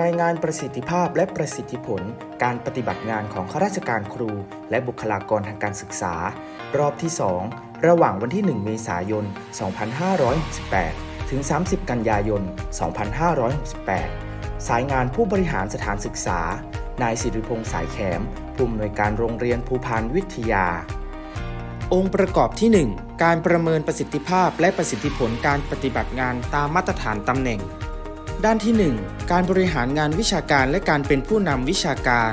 รายงานประสิทธิภาพและประสิทธิผล การปฏิบัติงานของข้าราชการครู และบุคลากรทางการศึกษา รอบที่ 2 ระหว่างวันที่ 1 เมษายน 2568 ถึง 30 กันยายน 2568 สายงานผู้บริหารสถานศึกษา นายสิริพงษ์สายแขมผู้อำนวยการโรงเรียนภูพานวิทยา องค์ประกอบที่ 1 การประเมินประสิทธิภาพและประสิทธิผลการปฏิบัติงานตามมาตรฐานตำแหน่ง ด้านที่ 1 การบริหารงานวิชาการและการเป็นผู้นำวิชาการ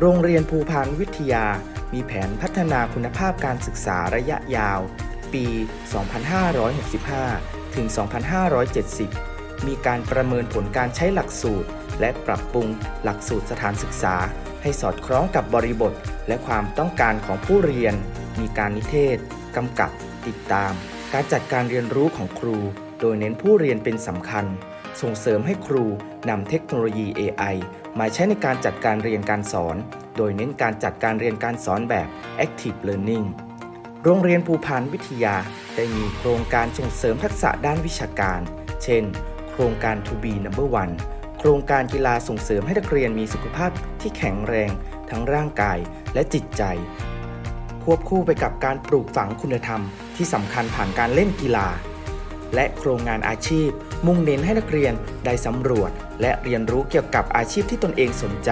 โรงเรียนภูพานวิทยา มีแผนพัฒนาคุณภาพการศึกษาระยะยาว ปี 2565 ถึง 2570 มีการประเมินผลการใช้หลักสูตร และปรับปรุงหลักสูตรสถานศึกษา ให้สอดคล้องกับบริบท และความต้องการของผู้เรียน มีการนิเทศกำกับ ติดตาม การจัดการเรียนรู้ของครูโดยเน้นผู้เรียนเป็นสำคัญ ส่งเสริมให้ครูนำเทคโนโลยี AI มาใช้ในการจัดการเรียนการสอน โดยเน้นการจัดการเรียนการสอนแบบ Active Learning โรงเรียนภูพานวิทยาได้มีโครงการส่งเสริมทักษะด้านวิชาการ เช่น โครงการ To be number one โครงการกีฬาส่งเสริมให้นักเรียนมีสุขภาพที่แข็งแรง ทั้งร่างกายและจิตใจ ควบคู่ไปกับการปลูกฝังคุณธรรมที่สำคัญผ่านการเล่นกีฬา และโครงงานอาชีพ มุ่งเน้นให้นักเรียนได้สำรวจ และเรียนรู้เกี่ยวกับอาชีพที่ตนเองสนใจ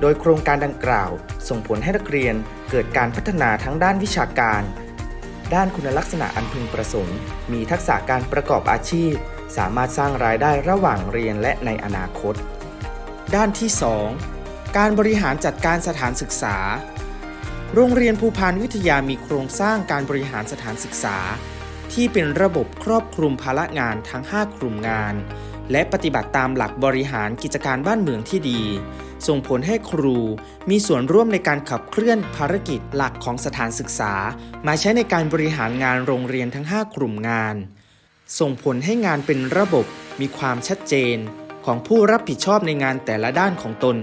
โดยโครงการดังกล่าว ส่งผลให้นักเรียนเกิดการพัฒนาทั้งด้านวิชาการ ด้านคุณลักษณะอันพึงประสงค์ มีทักษะการประกอบอาชีพ สามารถสร้างรายได้ระหว่างเรียนและในอนาคต ด้านที่ 2 การบริหารจัดการสถานศึกษา โรงเรียนภูพานวิทยามีโครงสร้างการบริหารสถานศึกษา ที่เป็นระบบครอบคลุมภาระงานทั้ง 5 กลุ่มงาน และปฏิบัติตามหลักบริหารกิจการบ้านเมืองที่ดี ส่งผลให้ครูมีส่วนร่วมในการขับเคลื่อนภารกิจหลักของสถานศึกษา มาใช้ในการบริหารงานโรงเรียนทั้ง 5 กลุ่มงาน ส่งผลให้งานเป็นระบบมีความชัดเจน ของผู้รับผิดชอบในงานแต่ละด้านของตน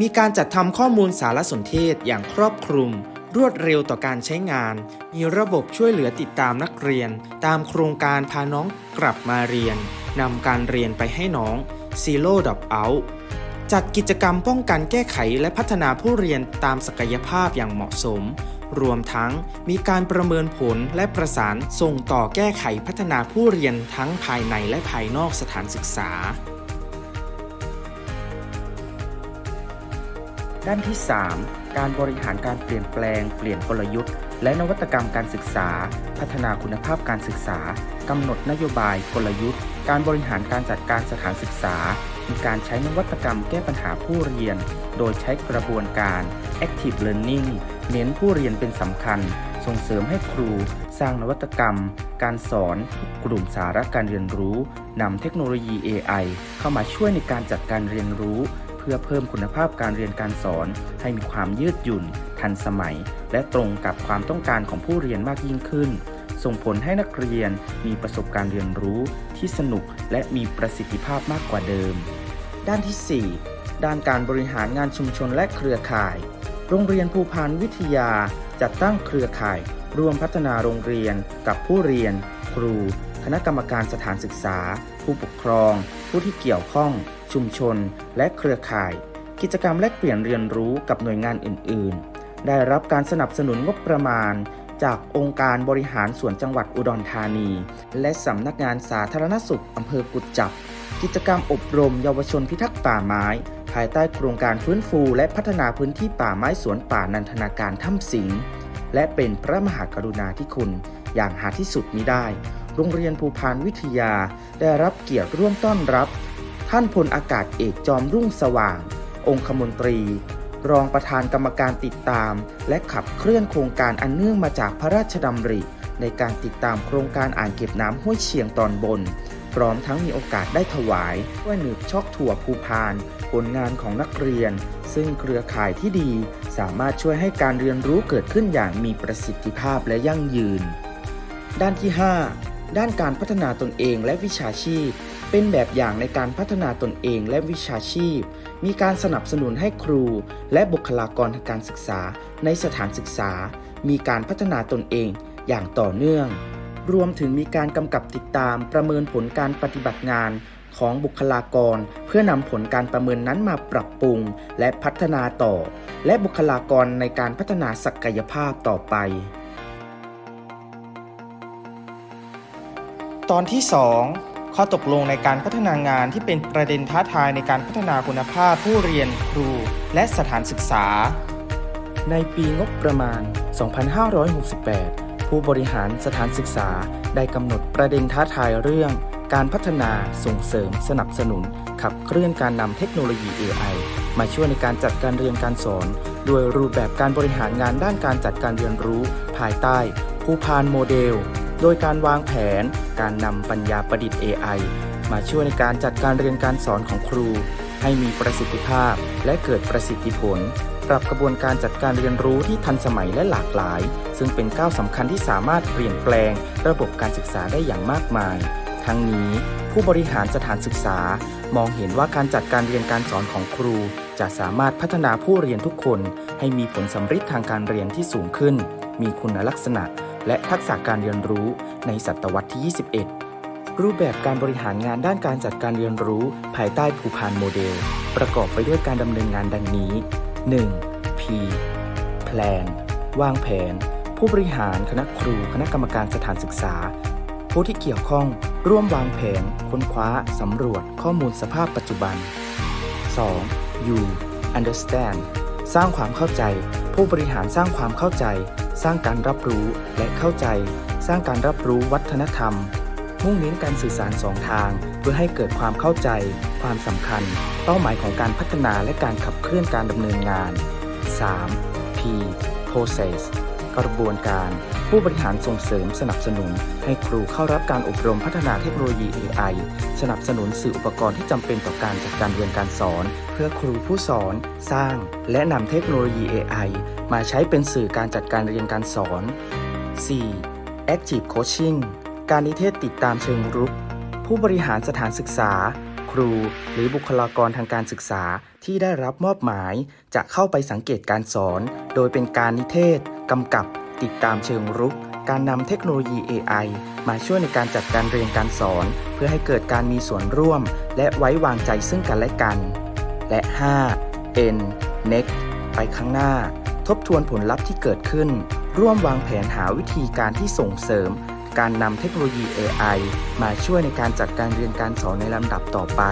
มีการจัดทำข้อมูลสารสนเทศอย่างครอบคลุม รวดเร็วต่อการใช้งาน มีระบบช่วยเหลือติดตามนักเรียน ตามโครงการพาน้องกลับมาเรียนนำการเรียนไปให้น้อง Zero Drop Out จัดกิจกรรมป้องกันแก้ไขและพัฒนาผู้เรียนตามศักยภาพอย่างเหมาะสม รวมทั้งมีการประเมินผลและประสานส่งต่อแก้ไขพัฒนาผู้เรียนทั้งภายในและภายนอกสถานศึกษา ด้านที่ 3 การบริหารการเปลี่ยนแปลง เปลี่ยนกลยุทธ์ และนวัตกรรมการศึกษา พัฒนาคุณภาพการศึกษากำหนดนโยบาย กลยุทธ์ การบริหารการจัดการสถานศึกษามีการใช้นวัตกรรมแก้ปัญหาผู้เรียน โดยใช้กระบวนการ active learning เน้นผู้เรียนเป็นสำคัญ ส่งเสริมให้ครู สร้างนวัตกรรม การสอน กลุ่มสาระการเรียนรู้นำเทคโนโลยี AI เข้ามาช่วยในการจัดการเรียนรู้ เพื่อเพิ่มคุณภาพการเรียนการสอน ให้มีความยืดหยุ่น ทันสมัย และตรงกับความต้องการของผู้เรียนมากยิ่งขึ้น ส่งผลให้นักเรียนมีประสบการณ์เรียนรู้ที่สนุกและมีประสิทธิภาพมากกว่าเดิม ด้านที่ 4 ด้านการบริหารงานชุมชนและเครือข่าย โรงเรียนภูพานวิทยาจัดตั้งเครือข่าย ร่วมพัฒนาโรงเรียนกับผู้เรียน ครู คณะกรรมการสถานศึกษา ผู้ปกครอง ผู้ที่เกี่ยวข้อง ชุมชน และเครือข่าย กิจกรรมแลกเปลี่ยนเรียนรู้กับหน่วยงานอื่น ๆ ได้รับการสนับสนุนงบประมาณ จากองค์การบริหารส่วนจังหวัดอุดรธานี และสำนักงานสาธารณสุขอำเภอกุจจับ กิจกรรมอบรมเยาวชนพิทักษ์ป่าไม้ ภายใต้โครงการฟื้นฟูและพัฒนาพื้นที่ป่าไม้สวนป่านันทนาการถ้ำสิงและเป็นพระมหากรุณาธิคุณ อย่างหาที่สุดมิได้ โรงเรียนภูพานวิทยาได้รับเกียรติร่วมต้อนรับ ท่านพลอากาศเอกจอมรุ่งสว่าง องคมนตรี รองประธานกรรมการติดตาม และขับเคลื่อนโครงการอันเนื่องมาจากพระราชดำริ ในการติดตามโครงการอ่างเก็บน้ำห้วยเชียงตอนบน พร้อมทั้งมีโอกาสได้ถวายด้วยหนึบช็อกถั่วภูพาน ผลงานของนักเรียน ซึ่งเครือข่ายที่ดี สามารถช่วยให้การเรียนรู้เกิดขึ้นอย่างมีประสิทธิภาพและยั่งยืน ด้านที่ 5 ด้านการพัฒนาตนเองและวิชาชีพ เป็นแบบอย่างในการพัฒนาตนเองและวิชาชีพ มีการสนับสนุนให้ครู และบุคลากรทางการศึกษา ในสถานศึกษา มีการพัฒนาตนเองอย่างต่อเนื่อง รวมถึงมีการกำกับติดตามประเมินผลการปฏิบัติงานของบุคลากร เพื่อนำผลการประเมินนั้นมาปรับปรุง และพัฒนาต่อ และบุคลากรในการพัฒนาศักยภาพต่อไป ตอนที่ 2 ข้อตกลงในการพัฒนางานที่เป็นประเด็นท้าทายในการพัฒนาคุณภาพผู้เรียนครู และสถานศึกษา ในปีงบประมาณ 2568 ผู้บริหารสถานศึกษาได้กำหนดประเด็นท้าทายเรื่อง การพัฒนาส่งเสริม สนับสนุน ขับเคลื่อนการนำเทคโนโลยี AI มาช่วยในการจัดการเรียนการสอน โดยรูปแบบการบริหารงานด้านการจัดการเรียนรู้ ภายใต้ ผู้พานโมเดล โดยการวางแผนการนำปัญญาประดิษฐ์ AI มาช่วยในการจัดการเรียนการสอนของครู ให้มีประสิทธิภาพและเกิดประสิทธิผล ปรับกระบวนการจัดการเรียนรู้ที่ทันสมัยและหลากหลาย ซึ่งเป็นก้าวสำคัญที่สามารถเปลี่ยนแปลง ระบบการศึกษาได้อย่างมากมาย ทั้งนี้ผู้บริหารสถานศึกษา มองเห็นว่าการจัดการเรียนการสอนของครู จะสามารถพัฒนาผู้เรียนทุกคน ให้มีผลสำฤทธิ์ทางการเรียนที่สูงขึ้น มีคุณลักษณะ และทักษะการเรียนรู้ในศตวรรษที่ 21 รูปแบบการบริหารงานด้านการจัดการเรียนรู้ภายใต้ภูพานโมเดล ประกอบไปด้วยการดำเนินงานดังนี้ 1. P Plan วางแผน ผู้บริหารคณะครู คณะกรรมการสถานศึกษา ผู้ที่เกี่ยวข้องร่วมวางแผน ค้นคว้า สำรวจ ข้อมูลสภาพปัจจุบัน 2. U Understand สร้างความเข้าใจ ผู้บริหารสร้างความเข้าใจ สร้างการรับรู้และเข้าใจ สร้างการรับรู้วัฒนธรรม มุ่งเน้นการสื่อสารสองทาง เพื่อให้เกิดความเข้าใจ ความสำคัญ เป้าหมายของการพัฒนาและการขับเคลื่อนการดำเนินงาน 3. P process กระบวนการ ผู้บริหารส่งเสริมสนับสนุน ให้ครูเข้ารับการอบรมพัฒนาเทคโนโลยี AI สนับสนุนสื่ออุปกรณ์ที่จำเป็นต่อการจัดการเรียนการสอน เพื่อครูผู้สอน สร้าง และนำเทคโนโลยี AI มาใช้เป็นสื่อการจัดการเรียนการสอน 4. Active Coaching การนิเทศติดตามเชิงรุก ผู้บริหารสถานศึกษา ครู หรือบุคลากรทางการศึกษาที่ได้รับมอบหมาย จะเข้าไปสังเกตการสอน โดยเป็นการนิเทศ กำกับ ติดตามเชิงรุก การนำเทคโนโลยี AI มาช่วยในการจัดการเรียนการสอน เพื่อให้เกิดการมีส่วนร่วม และไว้วางใจซึ่งกันและกัน และ 5. N Next ไปข้างหน้า ทบทวนผลลัพธ์ที่เกิดขึ้น ร่วมวางแผนหาวิธีการที่ส่งเสริม การนำเทคโนโลยี AI มาช่วยในการจัดการเรียนการสอนในลำดับต่อไป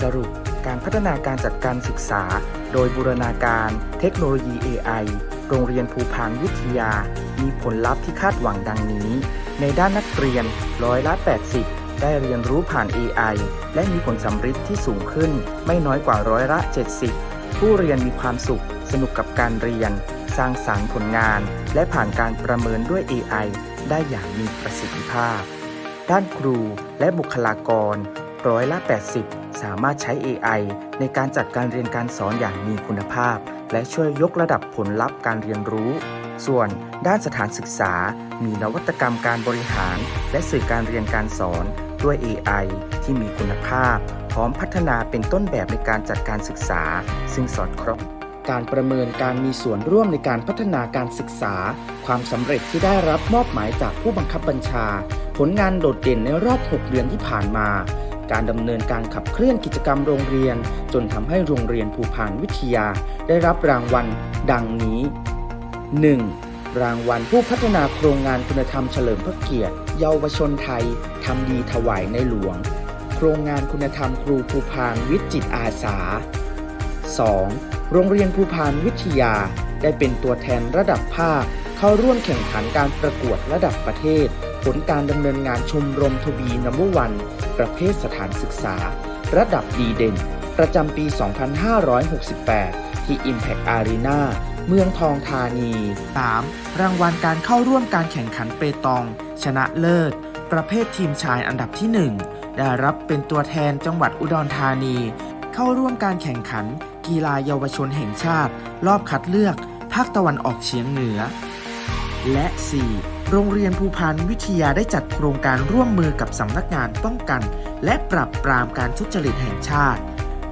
สรุปการพัฒนาการจัดการศึกษา โดยบูรณาการเทคโนโลยี AI โรงเรียนภูพานวิทยา มีผลลัพธ์ที่คาดหวังดังนี้ ในด้านนักเรียนร้อยละ80 ได้เรียนรู้ผ่าน AI และมีผลสำฤทธิ์ที่สูงขึ้น ไม่น้อยกว่าร้อยละ 70 ผู้เรียนมีความสุข สนุกกับการเรียน สร้างสารรค์ผลงาน และผ่านการประเมินด้วย AI ได้อย่างมีประสิทธิภาพ ด้านครูและบุคลากรร้อยละ 80 สามารถใช้ AI ในการจัดการเรียนการสอนอย่างมีคุณภาพ และช่วยยกระดับผลลัพธ์การเรียนรู้ ส่วนด้านสถานศึกษา มีนวัตกรรมการบริหาร และสื่อการเรียนการสอนด้วย AI ที่มีคุณภาพ พร้อมพัฒนาเป็นต้นแบบในการจัดการศึกษา ซึ่งสอดคล้อง การประเมินการมีส่วนร่วมในการพัฒนาการศึกษา ความสำเร็จที่ได้รับมอบหมายจากผู้บังคับบัญชา ผลงานโดดเด่นในรอบ 6 เดือนที่ผ่านมา การดำเนินการขับเคลื่อนกิจกรรมโรงเรียน จนทำให้โรงเรียนภูพานวิทยา ได้รับรางวัล ดังนี้ 1. รางวัลผู้พัฒนาโครงงานคุณธรรมเฉลิมพระเกียรติ เยาวชนไทยทำดีถวายในหลวง โครงงานคุณธรรมครูภูพานวิจิตอาสา 2. โรงเรียนภูพานวิทยา ได้เป็นตัวแทนระดับภาค เข้าร่วมแข่งขันการประกวดระดับประเทศ ผลการดำเนินงานชมรมทวีนัมวันประเภทสถานศึกษา ระดับดีเด่น ประจำปี 2568 ที่ Impact Arena เมืองทองธานี 3. รางวัลการเข้าร่วมการแข่งขันเปตอง ชนะเลิศ ประเภททีมชายอันดับที่ 1 ได้รับเป็นตัวแทนจังหวัดอุดรธานี เข้าร่วมการแข่งขัน กีฬาเยาวชนแห่งชาติ รอบคัดเลือกภาคตะวันออกเฉียงเหนือ และ 4. โรงเรียนภูพานวิทยาได้จัดโครงการร่วมมือกับสำนักงานป้องกัน และปรับปรามการทุจริตแห่งชาติ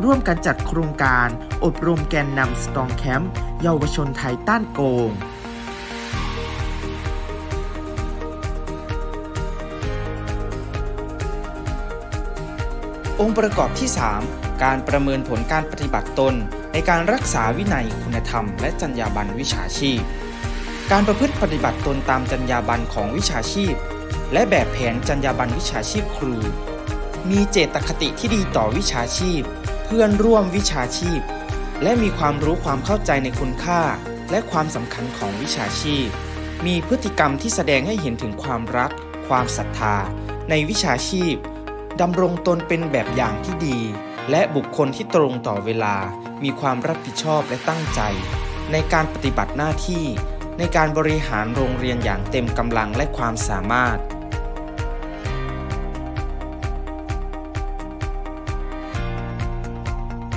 ร่วมกันจัดโครงการ อบรมแกนนำสตองแคมป์เยาวชนไทยต้านโกงองค์ประกอบที่ 3 การประเมินผลการปฏิบัติตน ในการรักษาวินัยคุณธรรม และจรรยาบรรณวิชาชีพ การประพฤติปฏิบัติตนตามจรรยาบรรณของวิชาชีพ และแบบแผนจรรยาบรรณวิชาชีพครู มีเจตคติที่ดีต่อวิชาชีพ เพื่อนร่วมวิชาชีพ และมีความรู้ความเข้าใจในคุณค่า และความสำคัญของวิชาชีพ มีพฤติกรรมที่แสดงให้เห็นถึงความรัก ความศรัทธา ในวิชาชีพดำรงตนเป็นแบบอย่างที่ดี และบุคคลที่ตรงต่อเวลา มีความรับผิดชอบและตั้งใจ ในการปฏิบัติหน้าที่ ในการบริหารโรงเรียนอย่างเต็มกำลังและความสามารถ